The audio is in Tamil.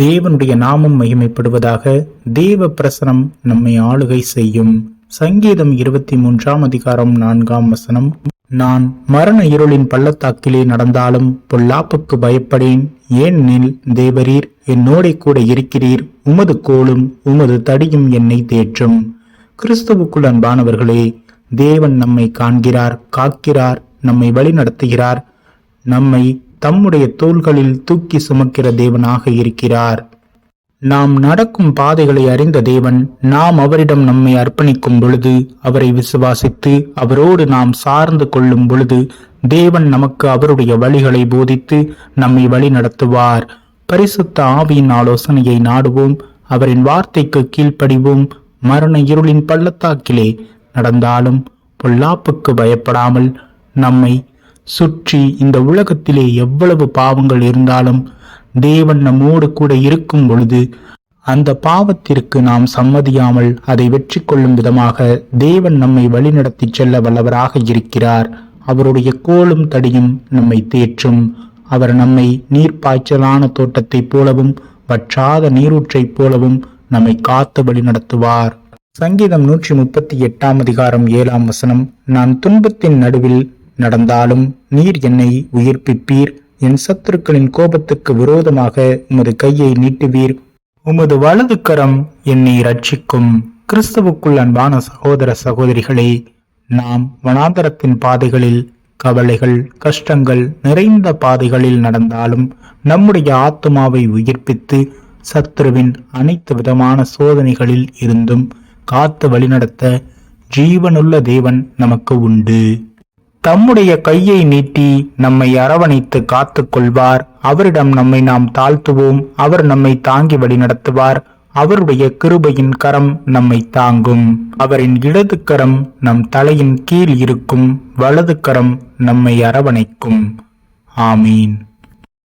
தேவனுடைய நாமம் மகிமைப்படுவதாக தேவ பிரசனம் நம்மை ஆளுகை செய்யும். சங்கீதம் இருபத்தி மூன்றாம் அதிகாரம் நான்காம் வசனம். நான் மரண இருளின் பள்ளத்தாக்கிலே நடந்தாலும் பொல்லாப்புக்கு பயப்படேன். ஏனெனில் தேவரீர் என்னோட கூட இருக்கிறீர். உமது கோலும் உமது தடியும் என்னை தேற்றும். கிறிஸ்துவுக்குள் அன்பானவர்களே தேவன் நம்மை காண்கிறார் காக்கிறார் நம்மை வழிநடத்துகிறார். நம்மை தம்முடைய தோள்களில் தூக்கி சுமக்கிற தேவனாக இருக்கிறார். நாம் நடக்கும் பாதைகளை அறிந்த தேவன் நாம் அவரிடம் நம்மை அர்ப்பணிக்கும் பொழுது அவரை விசுவாசித்து அவரோடு நாம் சார்ந்து கொள்ளும் பொழுது தேவன் நமக்கு அவருடைய வழிகளை போதித்து நம்மை வழி நடத்துவார். பரிசுத்த ஆவியின் ஆலோசனையை நாடுவோம் அவரின் வார்த்தைக்கு கீழ்ப்படிவோம் மரண இருளின் பள்ளத்தாக்கிலே நடந்தாலும் பொல்லாப்புக்கு பயப்படாமல் நம்மை சுற்றி இந்த உலகத்திலே எவ்வளவு பாவங்கள் இருந்தாலும் தேவன் நம்மோடு கூட இருக்கும் பொழுது அந்த பாவத்திற்கு நாம் சம்மதியாமல் அதை வெற்றி கொள்ளும் விதமாக தேவன் நம்மை வழிநடத்தி செல்ல வல்லவராக இருக்கிறார். அவருடைய கோலும் தடியும் நம்மை தேற்றும். அவர் நம்மை நீர்ப்பாய்ச்சலான தோட்டத்தைப் போலவும் வற்றாத நீரூற்றைப் போலவும் நம்மை காத்து வழி நடத்துவார் சங்கீதம் நூற்றி முப்பத்தி எட்டாம் அதிகாரம் ஏழாம் வசனம் நான் துன்பத்தின் நடுவில் நடந்தாலும் நீர் என்னை உயிர்ப்பிப்பீர். என் சத்துருக்களின் கோபத்துக்கு விரோதமாக உமது கையை நீட்டுவீர். உமது வலது கரம் என்னை ரட்சிக்கும் கிறிஸ்துவுக்குள் அன்பான சகோதர சகோதரிகளே நாம் வனாந்தரத்தின் பாதைகளில் கவலைகள் கஷ்டங்கள் நிறைந்த பாதைகளில் நடந்தாலும் நம்முடைய ஆத்மாவை உயிர்ப்பித்து சத்ருவின் அனைத்து விதமான சோதனைகளில் இருந்தும் காத்து வழிநடத்த ஜீவனுள்ள தேவன் நமக்கு உண்டு. தம்முடைய கையை நீட்டி நம்மை அரவணைத்து காத்து கொள்வார் அவரிடம் நம்மை நாம் தாழ்த்துவோம். அவர் நம்மை தாங்கி வழிநடத்துவார் அவருடைய கிருபையின் கரம் நம்மை தாங்கும். அவரின் இடது கரம் நம் தலையின் கீழ் இருக்கும். வலது கரம் நம்மை அரவணைக்கும். ஆமீன்.